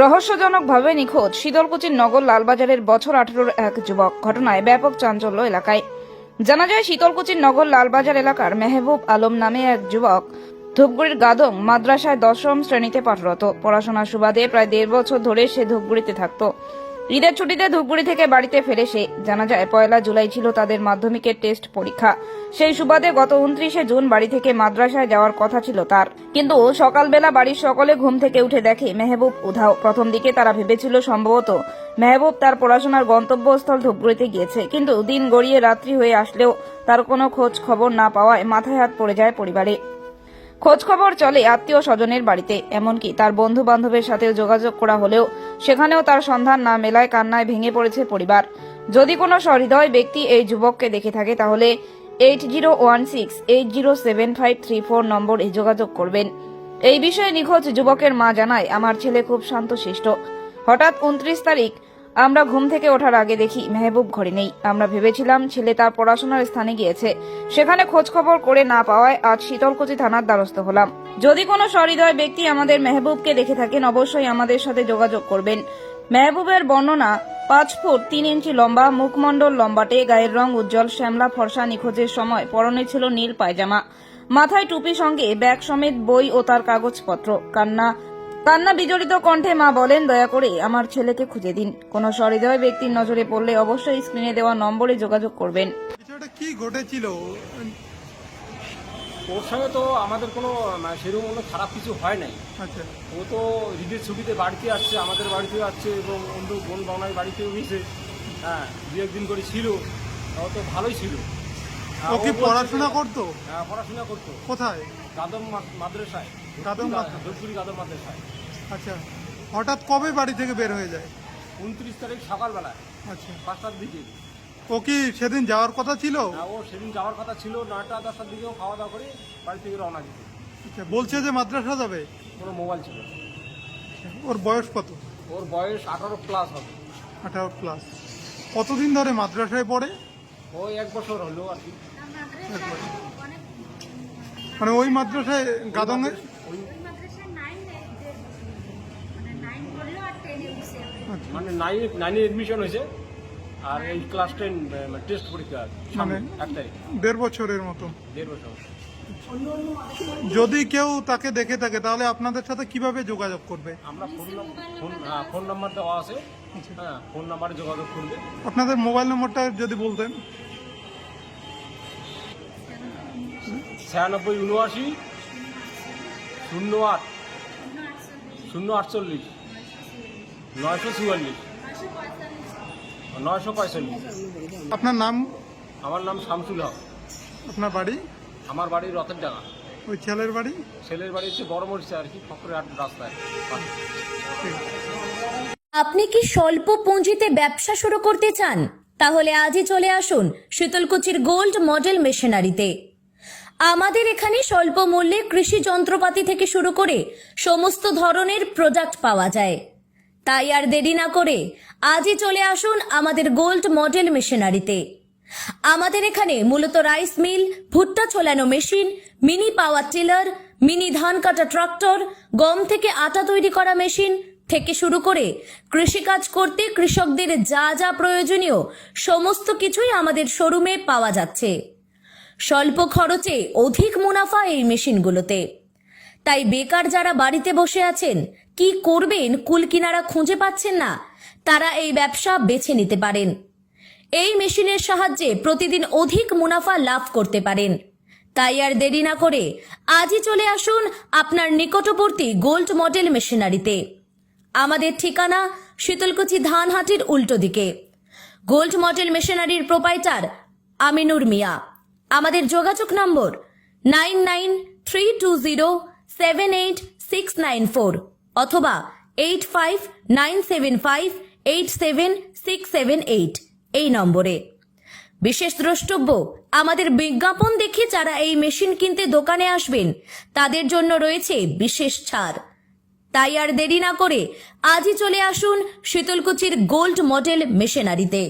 রহস্যজনকভাবে নিখোঁজ শীতলকুচির নগর লালবাজারের বছর আঠারোর এক যুবক। ঘটনায় ব্যাপক চাঞ্চল্য এলাকায়। জানা যায়, শীতলকুচির নগর লালবাজার এলাকার মেহবুব আলম নামে এক যুবক ধূপগুড়ির গাদং মাদ্রাসায় দশম শ্রেণীতে পাঠরত। পড়াশোনার সুবাদে প্রায় দেড় বছর ধরে সে ধূপগুড়িতে থাকতো। ঈদের ছুটিতে ধূপগুড়ি থেকে বাড়িতে ফেরে সে জানা যায়, পয়লা জুলাই ছিল তাদের মাধ্যমিকের টেস্ট পরীক্ষা। সেই সুবাদে গত উনত্রিশে জুন বাড়ি থেকে মাদ্রাসায় যাওয়ার কথা ছিল তার। কিন্তু সকালবেলা বাড়ির সকলে ঘুম থেকে উঠে দেখে মেহবুব উধাও। প্রথম দিকে তারা ভেবেছিল সম্ভবত মেহবুব তার পড়াশোনার গন্তব্যস্থল ধূপগুড়িতে গিয়েছে। কিন্তু দিন গড়িয়ে রাত্রি হয়ে আসলেও তার কোনো খোঁজ খবর না পাওয়ায় মাথায় হাত পড়ে যায় পরিবারে। খোঁজ খবর চলে আত্মীয় স্বজনের বাড়িতে, এমনকি তার বন্ধু বান্ধবের সাথেও যোগাযোগ করা হলেও সেখানেও তার সন্ধান না মেলায় কান্নায় ভেঙে পড়েছে পরিবার। যদি কোনো সহৃদয় ব্যক্তি এই যুবককে দেখে থাকে, তাহলে eight zero one six eight zero seven five three four নম্বরে যোগাযোগ করবেন। এই বিষয়ে নিখোঁজ যুবকের মা জানায়, আমার ছেলে খুব শান্তশিষ্ট। হঠাৎ উনত্রিশ তারিখ আমরা ঘুম থেকে ওঠার আগে দেখি মেহবুব ঘরে নেই। আমরা ভেবেছিলাম ছেলে তার পড়াশোনার স্থানে গিয়েছে। সেখানে খোঁজ খবর করে না পাওয়ায় আজ শীতলকুচি থানার দ্বারস্থ হলাম। যদি কোনো সহৃদয় ব্যক্তি আমাদের মেহবুবকে দেখে থাকেন, অবশ্যই আমাদের সাথে যোগাযোগ করবেন। মেহবুবের বর্ণনা, পাঁচ ফুট তিন ইঞ্চি লম্বা, মুখমণ্ডল লম্বাটে, গায়ের রং উজ্জ্বল, শ্যামলা, ফর্সা, নিখোঁজের সময় পরনে ছিল নীল পায়জামা। মাথায় টুপি সঙ্গে ব্যাগ সমেত বই ও তার কাগজপত্র। কান্না কান্না বিজড়িত কণ্ঠে মা বলেন দয়া করে আমার ছেলেকে খুঁজে দিন। কোনো সহৃদয় ব্যক্তির নজরে পড়লে অবশ্যই স্ক্রিনে দেওয়া নম্বরে যোগাযোগ করবেন। কি ঘটেছিল? ওর সঙ্গে তো আমাদের কোনো মানে সেরকম কোনো খারাপ কিছু হয় নাই। আচ্ছা। ও তো ঈদের ছুটিতে বাড়িতে আসছে আমাদের বাড়িতেও আসছে এবং অন্য বোন বাংলায় বাড়িতেও গেছে। হ্যাঁ দু একদিন করে ছিল। ও তো ভালোই ছিল। হ্যাঁ, ও কি পড়াশোনা করতো? হ্যাঁ পড়াশোনা করতো। কোথায়? গাদম মা- মাদ্রাসায়। মাদ্রাসা। ধূপগুড়ি গাদম মাদ্রাসায় আচ্ছা হঠাৎ কবে বাড়ি থেকে বের হয়ে যায়? উনত্রিশ তারিখ সকালবেলায়। আচ্ছা। পাঁচটার দিকে। ও কি সেদিন যাওয়ার কথা ছিল? হ্যাঁ, ও সেদিন যাওয়ার কথা ছিল। নয়টা দশটার দিকেও খাওয়া দাওয়া করে বাড়ি থেকে রওনা দিত আচ্ছা বলছে যে মাদ্রাসা যাবে? কোনো মোবাইল ছিল না। ওর বয়স কত? ওর বয়স আঠারো প্লাস হবে। আঠারো প্লাস কতদিন ধরে মাদ্রাসায় পড়ে? ওই এক বছর হলো আর কি। একবার। মানে ওই মাদ্রাসায় নাইনে মানে নাইন আচ্ছা। মানে নাইন নাইনে এডমিশন হয়েছে আর এই ক্লাস টেন টেস্ট পরীক্ষা সামনে মানে- এক তারিখ দেড় বছরের মতো। দেড় বছর। যদি কেউ তাকে দেখে থাকে তাহলে আপনাদের সাথে কীভাবে যোগাযোগ করবে? আমরা ফোন ফোন হ্যাঁ ফোন নাম্বার দেওয়া আছে। হ্যাঁ ফোন নাম্বারে যোগাযোগ করবে। আপনাদের মোবাইল নম্বরটা যদি বলতেন। ছিয়ানব্বই উনআশি শূন্য আট শূন্য আটচল্লিশ নয়শো চুয়াল্লিশ। নয়শো পঁয়তাল্লিশ। আপনার নাম? আমার নাম শামসুল হক। আপনার বাড়ি? আমার বাড়ি রথের ডাঙা ওই ছেলের বাড়ি? ছেলের বাড়ি হচ্ছে বড় মরিচা আর কি ফকরে হাট রাস্তায়। আপনি কি স্বল্প পুঁজিতে ব্যবসা শুরু করতে চান? তাহলে আজই চলে আসুন শীতলকুচির গোল্ড মডেল মেশিনারিতে। আমাদের এখানে স্বল্প মূল্যে কৃষি যন্ত্রপাতি থেকে শুরু করে সমস্ত ধরনের প্রোডাক্ট পাওয়া যায়। তাই আর দেরি না করে আজই চলে আসুন আমাদের গোল্ড মডেল মেশিনারিতে। আমাদের এখানে মূলত রাইস মিল, ভুট্টা ছোলানো machine, mini power tiller, mini ধান কাটা ট্রাক্টর, গম থেকে আটা তৈরি করা মেশিন থেকে শুরু করে কৃষিকাজ করতে কৃষকদের যা যা প্রয়োজনীয় সমস্ত কিছুই আমাদের শোরুমে পাওয়া যাচ্ছে। স্বল্প খরচে অধিক মুনাফা এই মেশিনগুলোতে। তাই বেকার যারা বাড়িতে বসে আছেন, কি করবেন, কুল কিনারা খুঁজে পাচ্ছেন না, তারা এই ব্যবসা বেছে নিতে পারেন। এই মেশিনের সাহায্যে প্রতিদিন অধিক মুনাফা লাভ করতে পারেন। তাই আর দেরি না করে আজই চলে আসুন আপনার নিকটবর্তী গোল্ড মডেল মেশিনারিতে। আমাদের ঠিকানা শীতলকুচি ধানহাটির উল্টো দিকে। গোল্ড মডেল মেশিনারির প্রোপাইটার আমিনুর মিয়া। আমাদের যোগাযোগ number nine nine three two zero seven eight six nine four অথবা eight five nine seven five eight seven six seven eight এই নম্বরে। বিশেষ দ্রষ্টব্য, আমাদের বিজ্ঞাপন দেখে যারা এই মেশিন কিনতে দোকানে আসবেন, তাদের জন্য রয়েছে বিশেষ ছাড়। তাই আর দেরি না করে আজই চলে আসুন শীতলকুচির গোল্ড মডেল মেশিনারিতে।